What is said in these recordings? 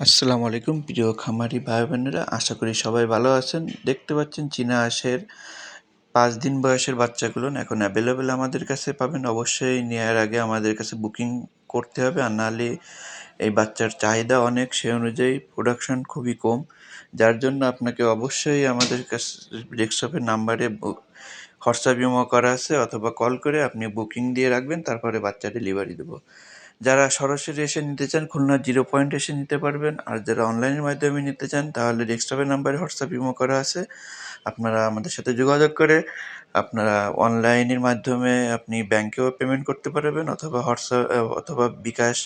আসসালামু আলাইকুম, প্রিয় খামারি ভাই বোনেরা আশা করি সবাই ভালো আছেন। দেখতে পাচ্ছেন চীনা হাঁসের পাঁচ দিন বয়সের বাচ্চাগুলো। এখন অ্যাভেলেবেল আমাদের কাছে পাবেন। অবশ্যই নেওয়ার আগে আমাদের কাছে বুকিং করতে হবে। আর নাহলে এই বাচ্চার চাহিদা অনেক, সে অনুযায়ী প্রোডাকশন খুবই কম। যার জন্য আপনাকে অবশ্যই আমাদের কাছে ডেস্কটপের নাম্বারে হোয়াটসঅ্যাপ ইমো করা আছে অথবা কল করে আপনি বুকিং দিয়ে রাখবেন, তারপরে বাচ্চা ডেলিভারি দেবো। যারা সরাসরি এসে নিতে চান, খুলনা জিরো পয়েন্ট এসে নিতে পারবেন। আর যারা অনলাইনের মাধ্যমে নিতে চান, তাহলে ডেস্কটপের নাম্বারে হোয়াটসঅ্যাপ ইমো করা আছে। আপনারা আমাদের সাথে যোগাযোগ করে আপনারা অনলাইনের মাধ্যমে আপনি ব্যাংকেও পেমেন্ট করতে পারবেন অথবা হোয়াটসঅ্যাপ অথবা বিকাশ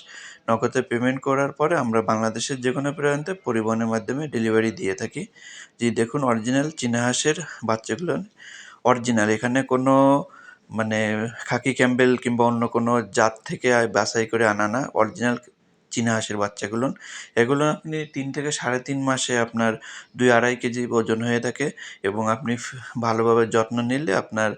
নগদে পেমেন্ট করার পরে আমরা বাংলাদেশের যে কোনো প্রান্তে পরিবহনের মাধ্যমে ডেলিভারি দিয়ে থাকি। যে দেখুন অরিজিনাল চীনা হাঁসের বাচ্চাগুলো অরিজিনাল এখানে কোনো মানে খাকি ক্যাম্বেল কিংবা অন্য কোনো জাত থেকে বাছাই করে আনা না। অরিজিনাল চীনা হাঁসের বাচ্চাগুলো। এগুলো আপনি তিন থেকে সাড়ে তিন মাসে আপনার দুই আড়াই কেজি ওজন হয়ে থাকে এবং আপনি ভালোভাবে যত্ন নিলে আপনার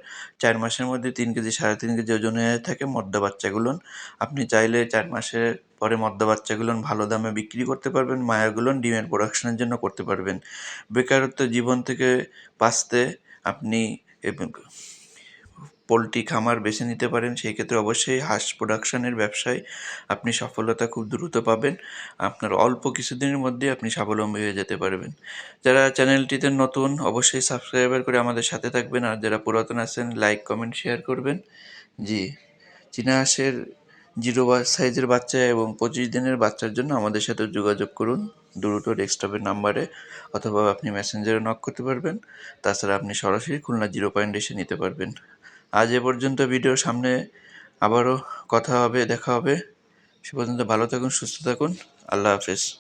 চার মাসের মধ্যে তিন কেজি, সাড়ে তিন কেজি ওজন হয়ে থাকে মদ্দা বাচ্চাগুলো আপনি চাইলে চার মাসের পরে মদ্দা বাচ্চাগুলো ভালো দামে বিক্রি করতে পারবেন মায়াগুলো ডিমের প্রোডাকশনের জন্য করতে পারবেন। বেকারত্ব জীবন থেকে বাঁচতে আপনি পোলট্রি খামার বেছে নিতে পারেন, সেই ক্ষেত্রে অবশ্যই হাঁস প্রোডাকশনের ব্যবসায় আপনি সফলতা খুব দ্রুত পাবেন। আপনার অল্প কিছুদিনের মধ্যে আপনি স্বাবলম্বী হয়ে যেতে পারবেন। যারা চ্যানেলটিতে নতুন, অবশ্যই সাবস্ক্রাইবার করে আমাদের সাথে থাকবেন। আর যারা পুরাতন আছেন লাইক কমেন্ট শেয়ার করবেন। জি, চীনা হাঁসের জিরো সাইজের বাচ্চা এবং পঁচিশ দিনের বাচ্চার জন্য আমাদের সাথে যোগাযোগ করুন। দুটো ডেস্কটপের নাম্বারে অথবা আপনি মেসেঞ্জারে নক করতে পারবেন। তাছাড়া আপনি সরাসরি খুলনা জিরো পয়েন্ট এসে নিতে পারবেন। আজ এ পর্যন্ত ভিডিও সামনে আবারও কথা হবে, দেখা হবে। সে পর্যন্ত ভালো থাকুন, সুস্থ থাকুন। আল্লাহ হাফেজ।